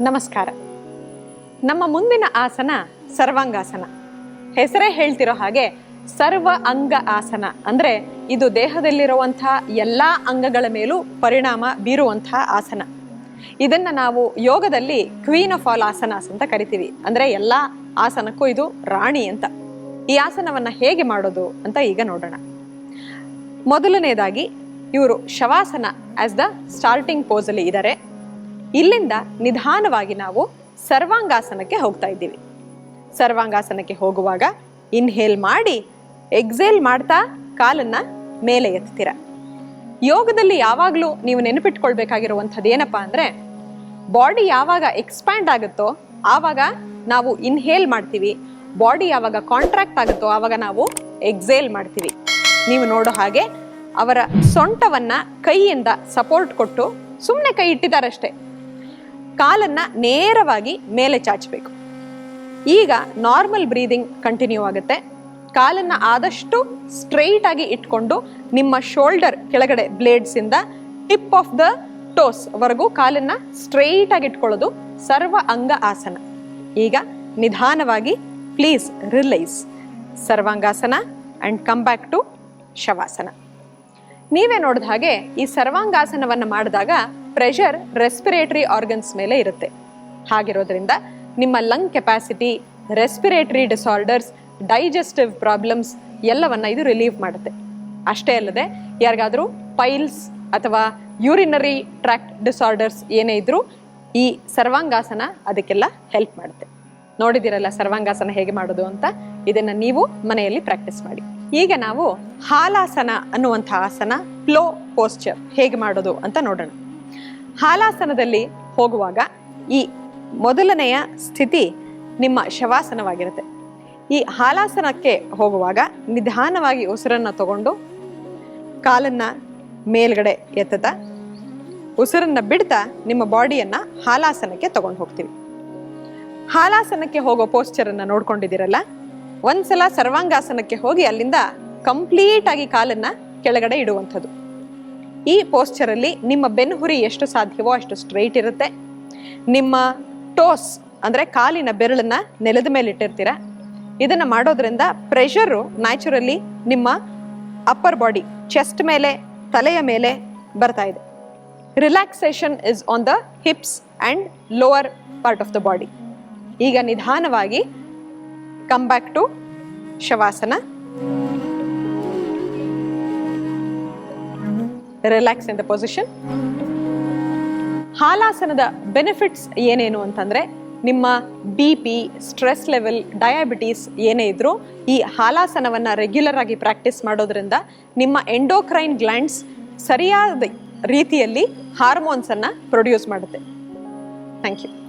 ನಮಸ್ಕಾರ. ನಮ್ಮ ಮುಂದಿನ ಆಸನ ಸರ್ವಾಂಗಾಸನ. ಹೆಸರೇ ಹೇಳ್ತಿರೋ ಹಾಗೆ ಸರ್ವ ಅಂಗ ಆಸನ. ಅಂದ್ರೆ ಇದು ದೇಹದಲ್ಲಿರುವಂತಹ ಎಲ್ಲಾ ಅಂಗಗಳ ಮೇಲೂ ಪರಿಣಾಮ ಬೀರುವಂತಹ ಆಸನ. ಇದನ್ನ ನಾವು ಯೋಗದಲ್ಲಿ ಕ್ವೀನ್ ಆಫ್ ಆಲ್ ಆಸನಾಸ್ ಅಂತ ಕರಿತೀವಿ. ಅಂದ್ರೆ ಎಲ್ಲಾ ಆಸನಕ್ಕೂ ಇದು ರಾಣಿ ಅಂತ. ಈ ಆಸನವನ್ನ ಹೇಗೆ ಮಾಡೋದು ಅಂತ ಈಗ ನೋಡೋಣ. ಮೊದಲನೇದಾಗಿ ಇವರು ಶವಾಸನ ಆಸ್ ದ ಸ್ಟಾರ್ಟಿಂಗ್ ಪೋಸಲ್ಲಿ ಇದ್ದಾರೆ ಇಲ್ಲಿಂದ ನಿಧಾನವಾಗಿ ನಾವು ಸರ್ವಾಂಗಾಸನಕ್ಕೆ ಹೋಗ್ತಾ ಇದ್ದೀವಿ. ಸರ್ವಾಂಗಾಸನಕ್ಕೆ ಹೋಗುವಾಗ ಇನ್ಹೇಲ್ ಮಾಡಿ ಎಕ್ಸೇಲ್ ಮಾಡ್ತಾ ಕಾಲನ್ನ ಮೇಲೆ ಎತ್ತೀರ. ಯೋಗದಲ್ಲಿ ಯಾವಾಗಲೂ ನೀವು ನೆನಪಿಟ್ಕೊಳ್ಬೇಕಾಗಿರುವಂಥದ್ದು ಏನಪ್ಪಾ ಅಂದ್ರೆ ಬಾಡಿ ಯಾವಾಗ ಎಕ್ಸ್ಪ್ಯಾಂಡ್ ಆಗುತ್ತೋ ಆವಾಗ ನಾವು ಇನ್ಹೇಲ್ ಮಾಡ್ತೀವಿ. ಬಾಡಿ ಯಾವಾಗ ಕಾಂಟ್ರಾಕ್ಟ್ ಆಗುತ್ತೋ ಆವಾಗ ನಾವು ಎಕ್ಸೇಲ್ ಮಾಡ್ತೀವಿ. ನೀವು ನೋಡೋ ಹಾಗೆ ಅವರ ಸೊಂಟವನ್ನ ಕೈಯಿಂದ ಸಪೋರ್ಟ್ ಕೊಟ್ಟು ಸುಮ್ಮನೆ ಕೈ ಇಟ್ಟಿದ್ದಾರಷ್ಟೇ. ಕಾಲನ್ನ ನೇರವಾಗಿ ಮೇಲೆ ಚಾಚಬೇಕು. ಈಗ ನಾರ್ಮಲ್ ಬ್ರೀದಿಂಗ್ ಕಂಟಿನ್ಯೂ ಆಗುತ್ತೆ. ಕಾಲನ್ನ ಆದಷ್ಟು ಸ್ಟ್ರೈಟ್ ಆಗಿ ಇಟ್ಕೊಂಡು ನಿಮ್ಮ ಶೋಲ್ಡರ್ ಕೆಳಗಡೆ ಬ್ಲೇಡ್ಸ್ ಇಂದ ಟಿಪ್ ಆಫ್ ದ ಟೋಸ್ ವರೆಗೂ ಕಾಲನ್ನ ಸ್ಟ್ರೈಟ್ ಆಗಿ ಇಟ್ಕೊಳ್ಳೋದು ಸರ್ವ ಅಂಗ ಆಸನ. ಈಗ ನಿಧಾನವಾಗಿ please release sarvangasana and come back to shavasana. ನೀವೇ ನೋಡಿದ ಹಾಗೆ ಈ ಸರ್ವಾಂಗಾಸನವನ್ನು ಮಾಡಿದಾಗ ಪ್ರೆಷರ್ ರೆಸ್ಪಿರೇಟರಿ ಆರ್ಗನ್ಸ್ ಮೇಲೆ ಇರುತ್ತೆ. ಹಾಗಿರೋದ್ರಿಂದ ನಿಮ್ಮ lung capacity respiratory disorders digestive problems ಎಲ್ಲವನ್ನ ಇದು ರಿಲೀವ್ ಮಾಡುತ್ತೆ. ಅಷ್ಟೇ ಅಲ್ಲದೆ ಯಾರಿಗಾದರೂ ಪೈಲ್ಸ್ ಅಥವಾ ಯೂರಿನರಿ ಟ್ರ್ಯಾಕ್ಟ್ ಡಿಸಾರ್ಡರ್ಸ್ ಏನೇ ಇದ್ರೂ ಈ ಸರ್ವಾಂಗಾಸನ ಅದಕ್ಕೆಲ್ಲ ಹೆಲ್ಪ್ ಮಾಡುತ್ತೆ. ನೋಡಿದಿರಲ್ಲ ಸರ್ವಾಂಗಾಸನ ಹೇಗೆ ಮಾಡೋದು ಅಂತ? ಇದನ್ನು ನೀವು ಮನೆಯಲ್ಲಿ ಪ್ರಾಕ್ಟೀಸ್ ಮಾಡಿ. ಈಗ ನಾವು ಹಾಲಾಸನ ಅನ್ನುವಂಥ ಆಸನ, ಫ್ಲೋ ಪೋಸ್ಚರ್ ಹೇಗೆ ಮಾಡೋದು ಅಂತ ನೋಡೋಣ. ಹಾಲಾಸನದಲ್ಲಿ ಹೋಗುವಾಗ ಈ ಮೊದಲನೆಯ ಸ್ಥಿತಿ ನಿಮ್ಮ ಶವಾಸನವಾಗಿರುತ್ತೆ. ಈ ಹಾಲಾಸನಕ್ಕೆ ಹೋಗುವಾಗ ನಿಧಾನವಾಗಿ ಉಸಿರನ್ನು ತಗೊಂಡು ಕಾಲನ್ನು ಮೇಲ್ಗಡೆ ಎತ್ತುತ್ತಾ ಉಸಿರನ್ನು ಬಿಡ್ತಾ ನಿಮ್ಮ ಬಾಡಿಯನ್ನು ಹಾಲಾಸನಕ್ಕೆ ತಗೊಂಡು ಹೋಗ್ತೀವಿ. ಹಾಲಾಸನಕ್ಕೆ ಹೋಗೋ ಪೋಸ್ಚರನ್ನು ನೋಡ್ಕೊಂಡಿದ್ದೀರಲ್ಲ? ಒಂದ್ಸಲ ಸರ್ವಾಂಗಾಸನಕ್ಕೆ ಹೋಗಿ ಅಲ್ಲಿಂದ ಕಂಪ್ಲೀಟ್ ಆಗಿ ಕಾಲನ್ನ ಕೆಳಗಡೆ ಇಡುವಂಥದ್ದು. ಈ ಪೋಸ್ಚರ್ ಅಲ್ಲಿ ನಿಮ್ಮ ಬೆನ್ಹುರಿ ಎಷ್ಟು ಸಾಧ್ಯವೋ ಅಷ್ಟು ಸ್ಟ್ರೈಟ್ ಇರುತ್ತೆ. ನಿಮ್ಮ ಟೋಸ್ ಅಂದ್ರೆ ಕಾಲಿನ ಬೆರಳನ್ನ ನೆಲದ ಮೇಲೆ ಇಟ್ಟಿರ್ತೀರ? ಇದನ್ನ ಮಾಡೋದ್ರಿಂದ ಪ್ರೆಷರು ನ್ಯಾಚುರಲಿ ನಿಮ್ಮ ಅಪ್ಪರ್ ಬಾಡಿ ಚೆಸ್ಟ್ ಮೇಲೆ, ತಲೆಯ ಮೇಲೆ ಬರ್ತಾ ಇದೆ. Relaxation is on the hips and lower part of the body ಈಗ ನಿಧಾನವಾಗಿ come back to shavasana relax in the position ಹಾಲಾಸನದ benefits ಏನೇನು ಅಂತಂದ್ರೆ, ನಿಮ್ಮ B P stress level diabetes ಏನೇ ಇದ್ರೂ ಈ ಹಾಲಾಸನವನ್ನು ರೆಗ್ಯುಲರ್ ಆಗಿ ಪ್ರಾಕ್ಟೀಸ್ ಮಾಡೋದ್ರಿಂದ ನಿಮ್ಮ ಎಂಡೋಕ್ರೈನ್ ಗ್ಲ್ಯಾಂಡ್ಸ್ ಸರಿಯಾದ ರೀತಿಯಲ್ಲಿ ಹಾರ್ಮೋನ್ಸನ್ನು ಪ್ರೊಡ್ಯೂಸ್ ಮಾಡುತ್ತೆ. Thank you